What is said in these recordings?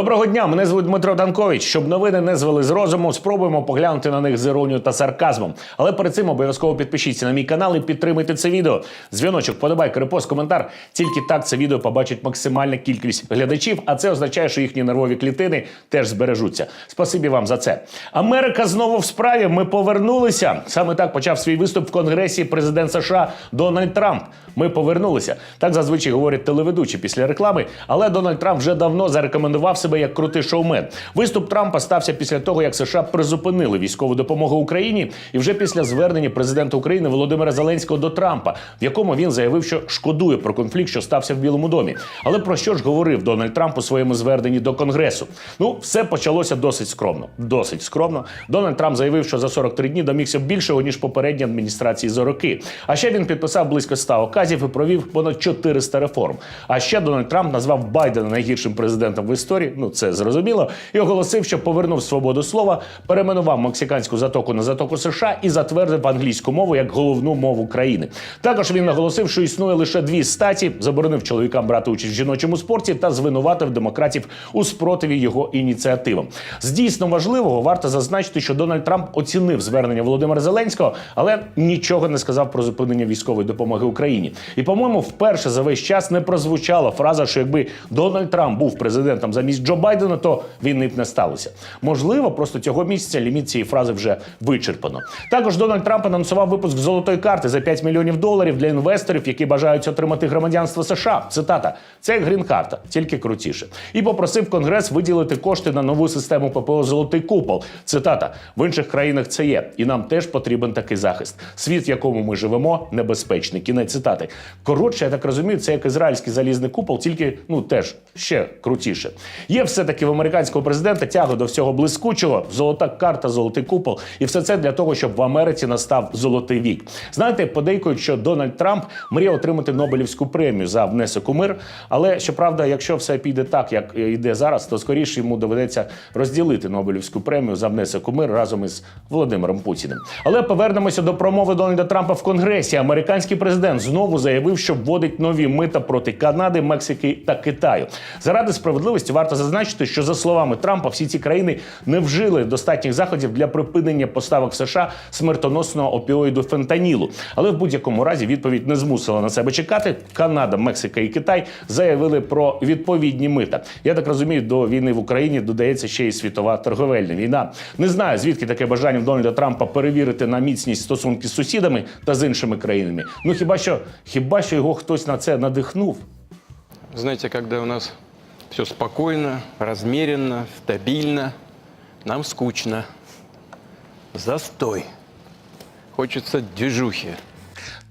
Доброго дня, мене звуть Дмитро Данкович. Щоб новини не звели з розуму, спробуємо поглянути на них з іронією та сарказмом. Але перед цим обов'язково підпишіться на мій канал і підтримайте це відео. Дзвіночок, подобайка, репост, коментар. Тільки так це відео побачить максимальна кількість глядачів, а це означає, що їхні нервові клітини теж збережуться. Спасибі вам за це. Америка знову в справі. Ми повернулися. Саме так почав свій виступ в Конгресі президент США Дональд Трамп. Ми повернулися. Так зазвичай говорять телеведучі після реклами. Але Дональд Трамп вже давно зарекомендував себе як крутий шоумен. Виступ Трампа стався після того, як США призупинили військову допомогу Україні, і вже після звернення президента України Володимира Зеленського до Трампа, в якому він заявив, що шкодує про конфлікт, що стався в Білому домі. Але про що ж говорив Дональд Трамп у своєму зверненні до Конгресу? Ну, все почалося досить скромно. Досить скромно. Дональд Трамп заявив, що за 43 дні домігся більшого ніж попередні адміністрації за роки. А ще він підписав близько 100 оказів і провів понад 400 реформ. А ще Дональд Трамп назвав Байдена найгіршим президентом в історії. Ну це зрозуміло, і оголосив, що повернув свободу слова, перейменував мексиканську затоку на затоку США і затвердив англійську мову як головну мову країни. Також він наголосив, що існує лише дві статі, заборонив чоловікам брати участь в жіночому спорті та звинуватив демократів у спротиві його ініціативам. З дійсно важливого варто зазначити, що Дональд Трамп оцінив звернення Володимира Зеленського, але нічого не сказав про зупинення військової допомоги Україні. І, по-моєму, вперше за весь час не прозвучала фраза, що якби Дональд Трамп був президентом замість Джо Байдена, то війни б не сталося. Можливо, просто цього місяця ліміт цієї фрази вже вичерпано. Також Дональд Трамп анонсував випуск золотої карти за 5 мільйонів доларів для інвесторів, які бажають отримати громадянство США. Цитата: це грін-карта, тільки крутіше. І попросив Конгрес виділити кошти на нову систему ППО Золотий купол. Цитата: в інших країнах це є, і нам теж потрібен такий захист. Світ, в якому ми живемо, небезпечний. Кінець цитати. Коротше, я так розумію, це як ізраїльський залізний купол, тільки ну теж ще крутіше. Є все таки в американського президента тяга до всього блискучого, золота карта, золотий купол, і все це для того, щоб в Америці настав золотий вік. Знаєте, подейкують, що Дональд Трамп мріє отримати Нобелівську премію за внесок у мир. Але щоправда, якщо все піде так, як йде зараз, то скоріше йому доведеться розділити Нобелівську премію за внесок у мир разом із Володимиром Путіним. Але повернемося до промови Дональда Трампа в Конгресі. Американський президент знову заявив, що вводить нові мита проти Канади, Мексики та Китаю. Заради справедливості варто зазначити, що за словами Трампа, всі ці країни не вжили достатніх заходів для припинення поставок в США смертоносного опіоїду фентанілу. Але в будь-якому разі відповідь не змусила на себе чекати. Канада, Мексика і Китай заявили про відповідні мита. Я так розумію, до війни в Україні додається ще й світова торговельна війна. Не знаю, звідки таке бажання Дональда Трампа перевірити на міцність стосунки з сусідами та з іншими країнами. Ну хіба що хіба що його хтось на це надихнув? Знаете, когда у нас все спокойно, размеренно, стабильно, нам скучно. Застой. Хочется движухи.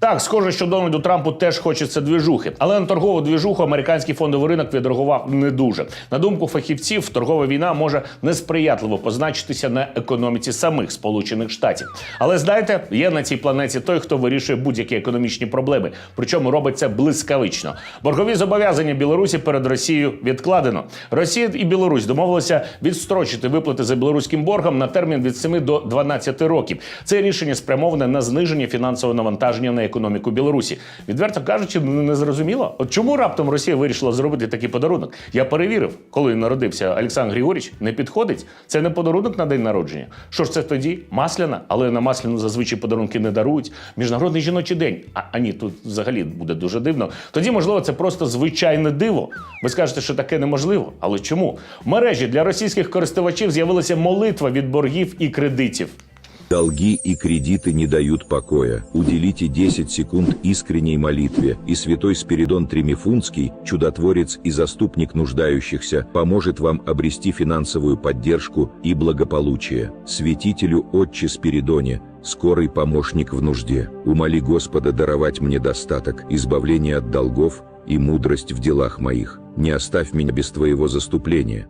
Так, схоже, що Дональду Трампу теж хочеться двіжухи, але на торгову двіжуху американський фондовий ринок відреагував не дуже. На думку фахівців, торгова війна може несприятливо позначитися на економіці самих Сполучених Штатів. Але знаєте, є на цій планеті той, хто вирішує будь-які економічні проблеми, причому робить це блискавично. Боргові зобов'язання Білорусі перед Росією відкладено. Росія і Білорусь домовилися відстрочити виплати за білоруським боргом на термін від 7 до 12 років. Це рішення спрямоване на зниження фінансового навантаження на економіку Білорусі. Відверто кажучи, ну, не зрозуміло. От чому раптом Росія вирішила зробити такий подарунок? Я перевірив, коли народився Олександр Григорійович, не підходить. Це не подарунок на день народження. Що ж це тоді? Масляна, але на масляну зазвичай подарунки не дарують. Міжнародний жіночий день. А, а ні, тут взагалі буде дуже дивно. Тоді, можливо, це просто звичайне диво. Ви скажете, що таке неможливо. Але чому? В мережі для російських користувачів з'явилася молитва від боргів і кредитів. Долги и кредиты не дают покоя. Уделите 10 секунд искренней молитве, и святой Спиридон Тремифунский, чудотворец и заступник нуждающихся, поможет вам обрести финансовую поддержку и благополучие. Святителю Отче Спиридоне, скорый помощник в нужде, умоли Господа даровать мне достаток, избавление от долгов и мудрость в делах моих. Не оставь меня без твоего заступления.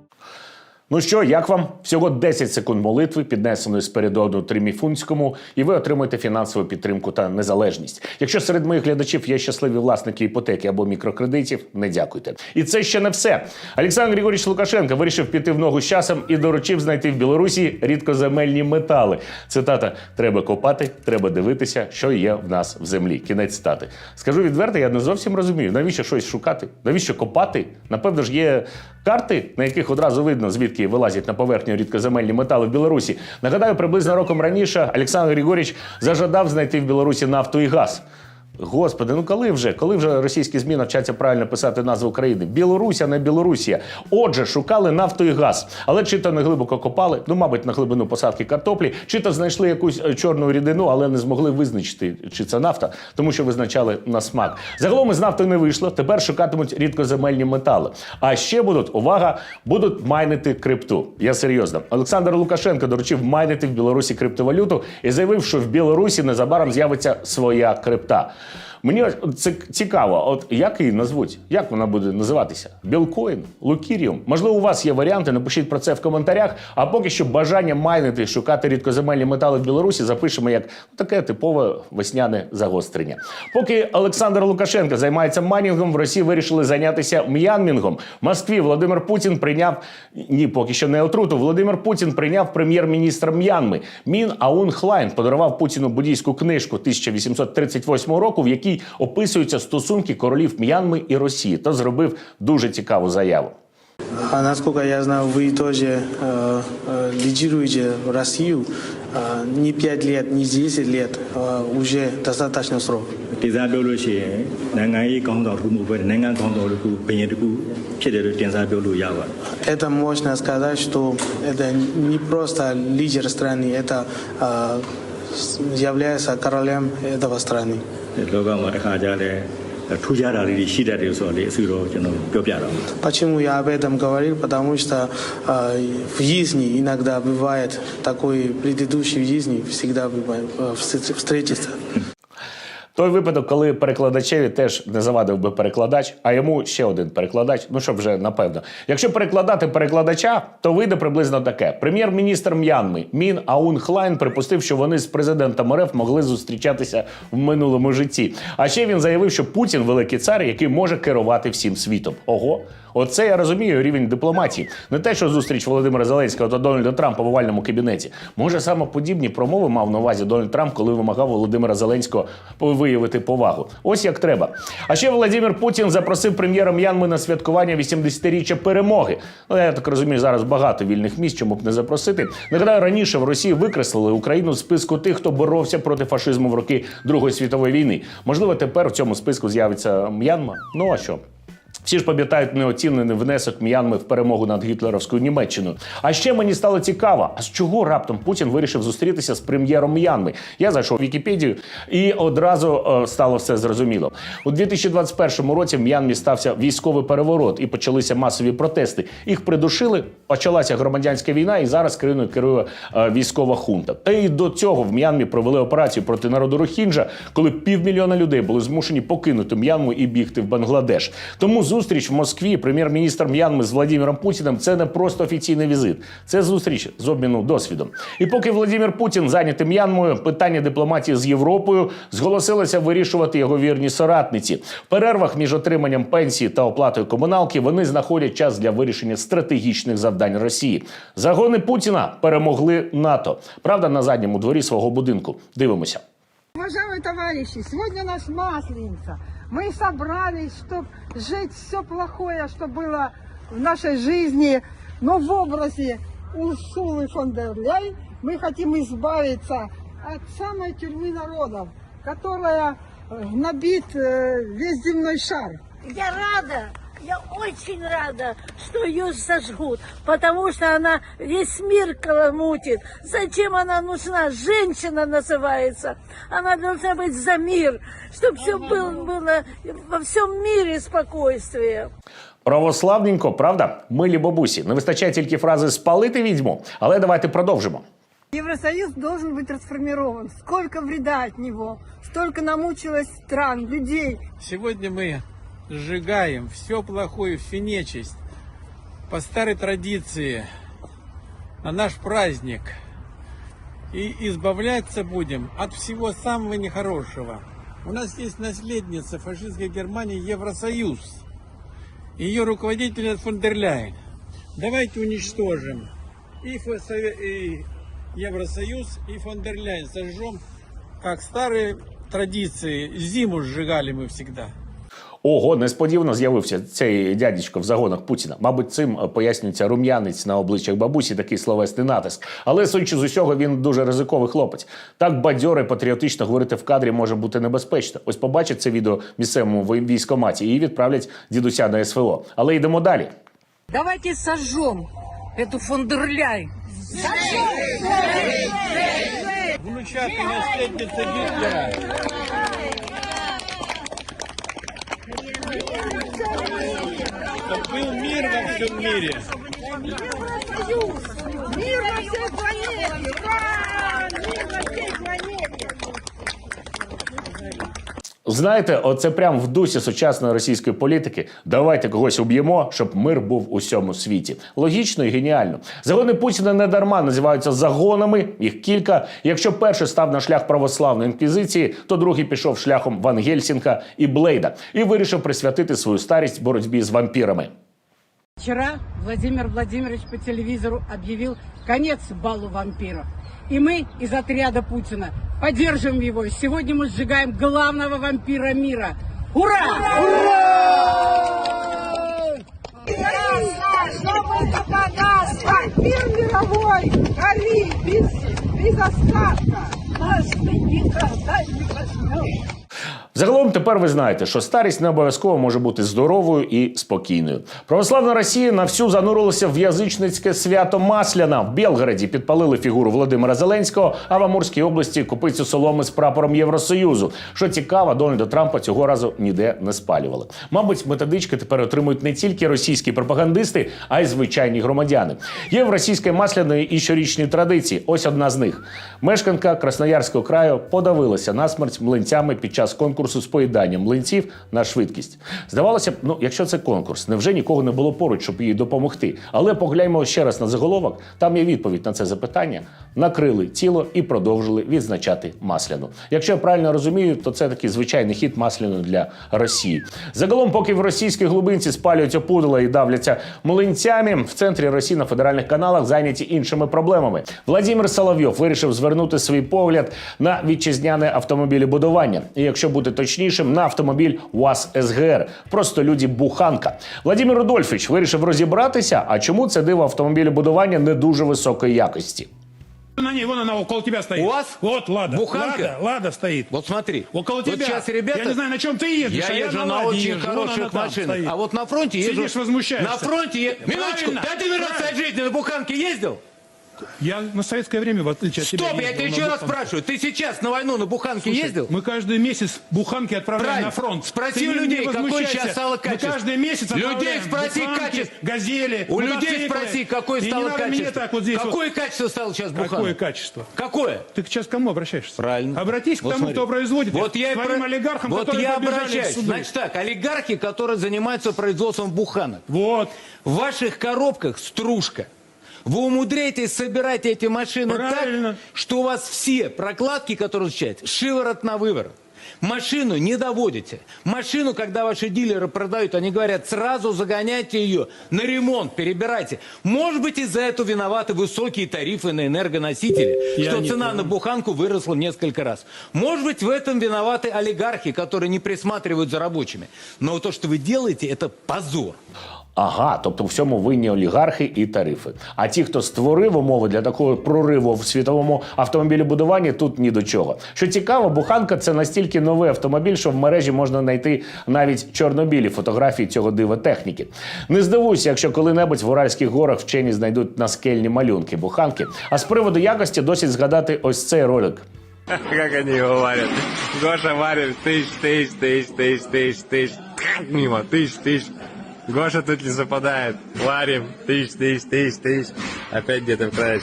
Ну що, як вам? Всього 10 секунд молитви, піднесеної Спиридону Триміфунському, і ви отримуєте фінансову підтримку та незалежність. Якщо серед моїх глядачів є щасливі власники іпотеки або мікрокредитів, не дякуйте. І це ще не все. Олександр Григорійович Лукашенко вирішив піти в ногу з часом і доручив знайти в Білорусі рідкоземельні метали. Цитата: треба копати, треба дивитися, що є в нас в землі. Кінець цитати. Скажу відверто, я не зовсім розумію, навіщо щось шукати, навіщо копати? Напевно ж, є карти, на яких одразу видно, звідки вилазять на поверхню рідкоземельні метали в Білорусі. Нагадаю, приблизно роком раніше Олександр Григорійович зажадав знайти в Білорусі нафту і газ. Господи, ну коли вже? Коли вже російські ЗМІ навчаться правильно писати назву України? Білорусь, а не Білорусія. Отже, шукали нафту і газ, але чи то не глибоко копали, ну, мабуть, на глибину посадки картоплі, чи то знайшли якусь е, чорну рідину, але не змогли визначити, чи це нафта, тому що визначали на смак. Загалом із нафти не вийшло. Тепер шукатимуть рідкоземельні метали. А ще будуть увага, будуть майнити крипту. Я серйозно. Олександр Лукашенко доручив майнити в Білорусі криптовалюту і заявив, що в Білорусі незабаром з'явиться своя крипта. Мені це цікаво, от як її назвуть? Як вона буде називатися? Білкоін, Лукіріум? Можливо, у вас є варіанти. Напишіть про це в коментарях. А поки що бажання майнити, шукати рідкоземельні метали в Білорусі запишемо як таке типове весняне загострення. Поки Олександр Лукашенко займається майнінгом, в Росії вирішили зайнятися м'янмінгом. В Москві Володимир Путін прийняв ні, поки що не отруту. Володимир Путін прийняв прем'єр-міністра М'янми. Мін Аун Хлайн подарував Путіну буддійську книжку 1838 року, в якій описуються стосунки королів М'янми і Росії, та зробив дуже цікаву заяву. А насколько я знаю, вы тоже э, э, лидируете Россию э, не 5 лет, не 10 лет, э, уже достаточно срок. ဒေသပြောလို့ရှိရင်နိုင်ငံရေးကောင်းဆောင်တစ်ခုမှုပဲနိုင်ငံကောင်းဆောင်တစ်ခုဘယင်တစ်ခုဖြစ်တယ်လို့တင်စားပြောလို့ရပါတယ် Это можно сказать, что это не просто лидер страны, это э, с- является королем этого страны. လောကမှာတစ်ခါကြားလဲထူးခြားတာလေးတွေရှိတတ်တယ်ဆိုတော့လေအဆူတော့ကျွန်တော်ပြောပြတော့ Почему я об этом говорил? Потому что э, в жизни иногда бывает такой предыдущей жизни всегда бывает, э, встр- встретиться. Той випадок, коли перекладачеві теж не завадив би перекладач, а йому ще один перекладач. Ну що вже напевно. Якщо перекладати перекладача, то вийде приблизно таке: прем'єр-міністр М'янми Мін Аун Хлайн припустив, що вони з президентом РФ могли зустрічатися в минулому житті. А ще він заявив, що Путін великий цар, який може керувати всім світом. Ого. Оце я розумію рівень дипломатії. Не те, що зустріч Володимира Зеленського та Дональда Трампа в овальному кабінеті. Може, саме подібні промови мав на увазі Дональд Трамп, коли вимагав Володимира Зеленського виявити повагу. Ось як треба. А ще Володимир Путін запросив прем'єра М'янми на святкування 80-річчя перемоги. Ну я так розумію, зараз багато вільних місць, чому б не запросити. Нагадаю, раніше в Росії викреслили Україну з списку тих, хто боровся проти фашизму в роки Другої світової війни. Можливо, тепер в цьому списку з'явиться М'янма. Ну а що? Всі ж пам'ятають неоцінений внесок М'янми в перемогу над гітлерівською Німеччиною. А ще мені стало цікаво, а з чого раптом Путін вирішив зустрітися з прем'єром М'янми? Я зайшов в Вікіпедію і одразу е, стало все зрозуміло. У 2021 році в М'янмі стався військовий переворот і почалися масові протести. Їх придушили, почалася громадянська війна, і зараз країною керує е, військова хунта. Та й до цього в М'янмі провели операцію проти народу Рохінджа, коли півмільйона людей були змушені покинути М'янму і бігти в Бангладеш. Тому зустріч в Москві прем'єр-міністр М'янми з Владимиром Путіним це не просто офіційний візит, це зустріч з обміну досвідом. І поки Владимир Путін зайнятий М'янмою, питання дипломатії з Європою зголосилося вирішувати його вірні соратниці. В перервах між отриманням пенсії та оплатою комуналки вони знаходять час для вирішення стратегічних завдань Росії. Загони Путіна перемогли НАТО. Правда, на задньому дворі свого будинку. Дивимося. Уважаемые товарищи, сегодня у нас Масленица. Мы собрались, чтобы жить все плохое, что было в нашей жизни, но в образе Урсулы фон дер Ляйн мы хотим избавиться от самой тюрьмы народов, которая э, набит э, весь земной шар. Я рада, я очень рада, что ее сожгут, потому что она весь мир каламутит. Зачем она нужна? Женщина называется. Она должна быть за мир, чтобы все было, было во всем мире спокойствие. Православненько, правда? Милі бабусі. Не вистачає тільки фрази спалити відьму, але давайте продовжимо. Евросоюз должен быть расформирован. Сколько вреда от него, столько намучилось стран, людей. Сегодня мы сжигаем все плохое, всю нечисть. По старой традиции на наш праздник. И избавляться будем от всего самого нехорошего. У нас есть наследница фашистской Германии Евросоюз. Ее руководитель фон. Давайте уничтожим и, Фо- Сове- и Евросоюз, и фон. Сожжем, как старые традиции. Зиму сжигали мы всегда. Ого, несподівано з'явився цей дядечко в загонах Путіна. Мабуть, цим е, пояснюється рум'янець на обличчях бабусі, такий словесний натиск. Але судячи з усього, він дуже ризиковий хлопець. Так бадьоро і патріотично говорити в кадрі може бути небезпечно. Ось побачить це відео місцевому вій- військкоматі і відправлять дідуся на СВО. Але йдемо далі. Давайте сожжем эту фондерляй. Внучата и наследница Гитлера. Был мир во всем мире. Мир во всем планете! Мир на всей планете! Знаєте, оце прям в дусі сучасної російської політики. Давайте когось уб'ємо, щоб мир був у всьому світі. Логічно і геніально. Загони Путіна не дарма називаються загонами. Їх кілька. Якщо перший став на шлях православної інквізиції, то другий пішов шляхом Ван Гельсінка і Блейда і вирішив присвятити свою старість боротьбі з вампірами. Вчера Владимир Владимирович по телевизору объявил конец балу вампиров. И мы из отряда Путина поддержим его. Сегодня мы сжигаем главного вампира мира. Ура! Чтобы это нас, вампир мировой, гори без, без остатка! Нас ты никогда не возьмешь! Загалом тепер ви знаєте, що старість не обов'язково може бути здоровою і спокійною. Православна Росія на всю занурилася в язичницьке свято Масляна. В Білгороді підпалили фігуру Володимира Зеленського, а в Амурській області купицю соломи з прапором Євросоюзу. Що цікаво, Дональда Трампа цього разу ніде не спалювали. Мабуть, методички тепер отримують не тільки російські пропагандисти, а й звичайні громадяни. Є в російської масляної і щорічні традиції. Ось одна з них. Мешканка Красноярського краю подавилася насмерть млинцями під час конкурсу з поїданням млинців на швидкість. Здавалося б, ну якщо це конкурс, невже нікого не було поруч, щоб їй допомогти? Але погляньмо ще раз на заголовок. Там є відповідь на це запитання. Накрили тіло і продовжили відзначати масляну. Якщо я правильно розумію, то це такий звичайний хід масляної для Росії. Загалом, поки в російській глибинці спалюють опудала і давляться млинцями, в центрі Росії на федеральних каналах зайняті іншими проблемами. Владимир Соловйов вирішив звернути свій погляд на вітчизняне автомобілебудування. І якщо бути точнішим, на автомобіль УАЗ СГР. Просто люди буханка. Владимир Рудольфович вирішив розібратися, а чому це диво автомобілебудування не дуже високої якості. На ней, вон она около тебя стоит. У вас? Вот, Лада. Буханка? Лада, Лада стоит. Вот смотри. Около вот сейчас ребята... Я не знаю, на чем ты ездишь. Я а езжу на Ладе очень езжу. Хороших машинах. А вот на фронте езжу... Сидишь, возмущаешься. На фронте... е- Минуточку. Правильно. Ты один раз в жизни на буханке ездил? Я на советское время, в отличие от тебя, Стоп, я тебя еще раз спрашиваю. Ты сейчас на войну на буханке Слушай, ездил? Мы каждый месяц буханки отправляем Правильно. на фронт. Спроси у людей, возмущайся. сейчас стало качество. Мы каждый месяц Людей спроси буханки, качество. газели, У людей спроси, какое И не стало качество. мне так вот здесь Какое вот. качество стало сейчас буханка? Какое качество? Какое? Ты сейчас к кому обращаешься? Правильно. Обратись к Вот тому, смотри. кто производит. Вот я и к своим про- олигархам, вот которые я обращаюсь. Значит так, олигархи, которые занимаются производством буханок. Вот. В ваших коробках стружка. Вы умудряетесь собирать эти машины Правильно. так, что у вас все прокладки, которые изучаете, шиворот на выворот. Машину не доводите. Машину, когда ваши дилеры продают, они говорят, сразу загоняйте ее на ремонт, перебирайте. Может быть, из-за этого виноваты высокие тарифы на энергоносители, Я что цена на буханку выросла в несколько раз. Может быть, в этом виноваты олигархи, которые не присматривают за рабочими. Но то, что вы делаете, это позор. Ага, тобто в всьому винні олігархи і тарифи. А ті, хто створив умови для такого прориву в світовому автомобілебудуванні, тут ні до чого. Що цікаво, буханка це настільки новий автомобіль, що в мережі можна знайти навіть чорнобілі фотографії цього дива техніки. Не здивуйся, якщо коли-небудь в Уральських горах вчені знайдуть наскельні малюнки буханки. А з приводу якості досить згадати ось цей ролик. Как они говорят. Гоша варит тысяч, тысяч, тысяч, тысяч, тысяч, тысяч. Мимо, тысяч, тысяч. Гоша тут не западает. Варим. Тыщ, тыщ, тыщ, тыщ. Опять где-то в крач.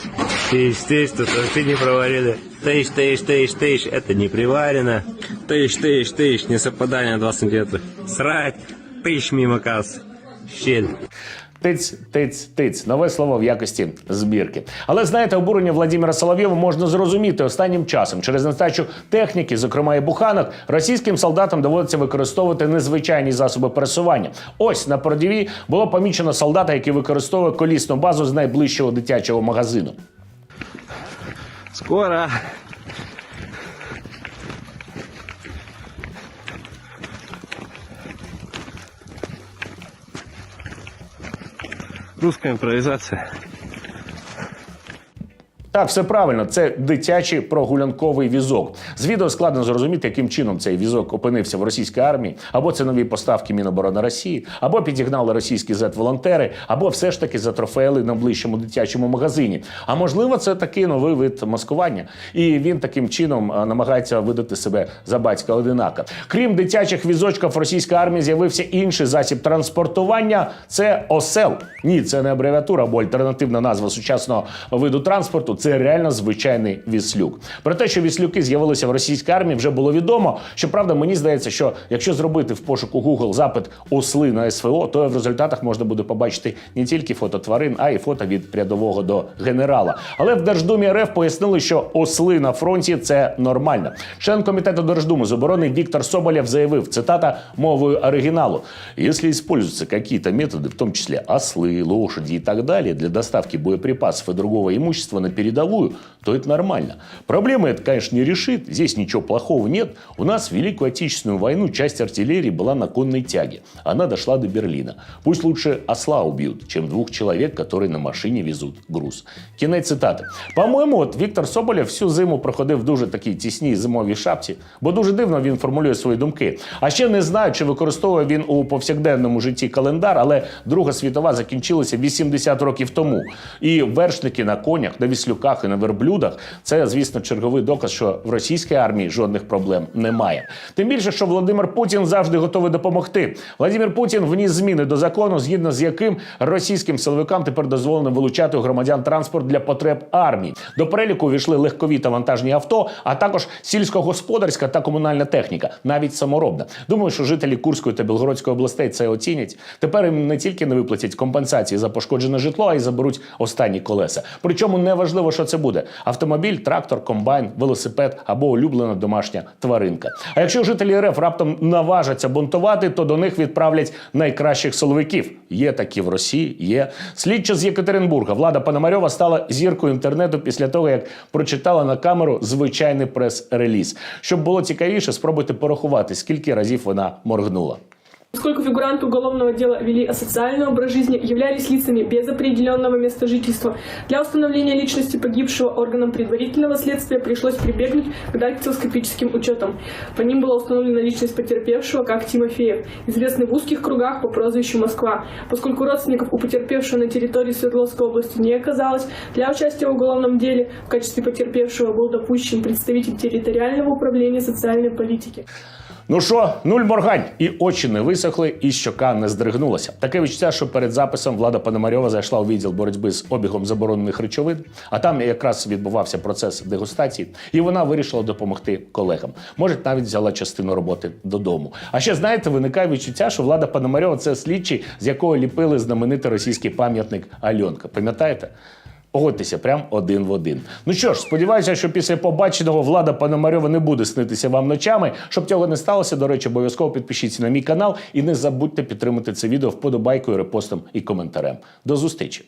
Тыщ, тыщ, тут ты не проварили. Тыщ, тыщ, тыщ, тыщ. Это не приварено. Тыщ, тыщ, тыщ. Не совпадание на 2 сантиметра. Срать. Тыщ мимо кассы. Щель. Тиць, тиць, тиць. Нове слово в якості збірки. Але знаєте, обурення Владимира Соловйова можна зрозуміти останнім часом. Через нестачу техніки, зокрема і буханок, російським солдатам доводиться використовувати незвичайні засоби пересування. Ось на Продіві було помічено солдата, який використовує колісну базу з найближчого дитячого магазину. Скоро. Русская импровизация. Так, все правильно, це дитячий прогулянковий візок. З відео складно зрозуміти, яким чином цей візок опинився в російській армії, або це нові поставки Міноборони Росії, або підігнали російські зет-волонтери, або все ж таки затрофеїли на ближчому дитячому магазині. А можливо, це такий новий вид маскування, і він таким чином намагається видати себе за батька одинака. Крім дитячих візочків в російській армії з'явився інший засіб транспортування. Це осел. Ні, це не абревіатура або альтернативна назва сучасного виду транспорту. Це реально звичайний віслюк. Про те, що віслюки з'явилися в російській армії, вже було відомо. Щоправда, мені здається, що якщо зробити в пошуку Google запит осли на СВО, то в результатах можна буде побачити не тільки фото тварин, а й фото від рядового до генерала. Але в Держдумі РФ пояснили, що осли на фронті це нормально. Член комітету Держдуми з оборони Віктор Соболєв заявив, цитата мовою оригіналу: «Если используются какие-то методы, в том числе ослы, лошади и так далее, для доставки боеприпасов и другого имущества на передовую, то это нормально. Проблемы это, конечно, не решит, здесь ничего плохого нет. У нас в Великую Отечественную войну часть артиллерии была на конной тяге. Она дошла до Берлина. Пусть лучше осла убьют, чем двух человек, которые на машине везут груз. Кінець цитати. По-моєму, от Віктор Соболєв всю зиму проходив в дуже такій тісній зимовій шапці, бо дуже дивно він формулює свої думки. А ще не знаю, чи використовує він у повсякденному житті календар, але Друга світова закінчилася 80 років тому. І вершники на конях, на віслюках і на верблюдах це, звісно, черговий доказ, що в російській армії жодних проблем немає. Тим більше, що Володимир Путін завжди готовий допомогти. Владимир Путін вніс зміни до закону, згідно з яким російським силовикам тепер дозволено вилучати у громадян транспорт для потреб армії. До переліку увійшли легкові та вантажні авто, а також сільськогосподарська та комунальна техніка, навіть саморобна. Думаю, що жителі Курської та Білгородської областей це оцінять. Тепер їм не тільки не виплатять компенсації за пошкоджене житло, а й заберуть останні колеса. Причому не важливо, що це буде: автомобіль, трактор, комбайн, велосипед або улюблена домашня тваринка. А якщо жителі РФ раптом наважаться бунтувати, то до них відправлять найкращих силовиків. Є такі в Росії, є слідча з Єкатеринбурга. Влада Пономарьова стала зіркою інтернету після того, як прочитала на камеру звичайний прес-реліз. Щоб було цікавіше, спробуйте порахувати, скільки разів вона моргнула. Поскольку фигуранты уголовного дела вели асоциальный образ жизни, являлись лицами без определенного места жительства, для установления личности погибшего органам предварительного следствия пришлось прибегнуть к дактилоскопическим учетам. По ним была установлена личность потерпевшего как Тимофеев, известный в узких кругах по прозвищу Москва. Поскольку родственников у потерпевшего на территории Свердловской области не оказалось, для участия в уголовном деле в качестве потерпевшего был допущен представитель территориального управления социальной политики. Ну що, нуль моргань, і очі не висохли, і щока не здригнулася. Таке відчуття, що перед записом влада Пономарьова зайшла у відділ боротьби з обігом заборонених речовин, а там якраз відбувався процес дегустації, і вона вирішила допомогти колегам. Може, навіть взяла частину роботи додому. А ще знаєте, виникає відчуття, що влада Пономарьова це слідчий, з якого ліпили знаменитий російський пам'ятник Альонка. Пам'ятаєте? Погодьтеся, прям один в один. Ну що ж, сподіваюся, що після побаченого влада Пономарьова не буде снитися вам ночами. Щоб цього не сталося, до речі, обов'язково підпишіться на мій канал і не забудьте підтримати це відео вподобайкою, репостом і коментарем. До зустрічі!